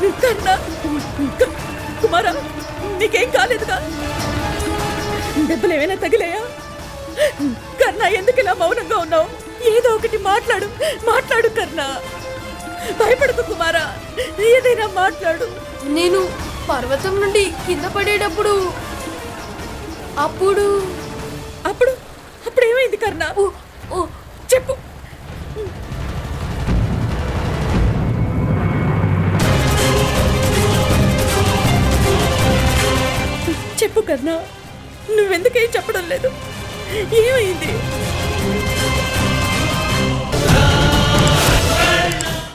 కర్ణ క- కుమారా నీకేం కాలేదుగా? దెబ్బలు ఏమైనా తగిలాయా? కర్ణ ఎందుకు ఇలా మౌనంగా ఉన్నావు? ఏదో ఒకటి మాట్లాడు మాట్లాడు కర్ణ. భయపడకు కుమారా ఏదైనా మాట్లాడు. నేను పర్వతం నుండి కింద పడేటప్పుడు అప్పుడు అప్పుడు అప్పుడు ఏమైంది కర్ణ? చెప్పు కర్ణ నువ్వెందుకేం చెప్పడం లేదు? ఏమైంది?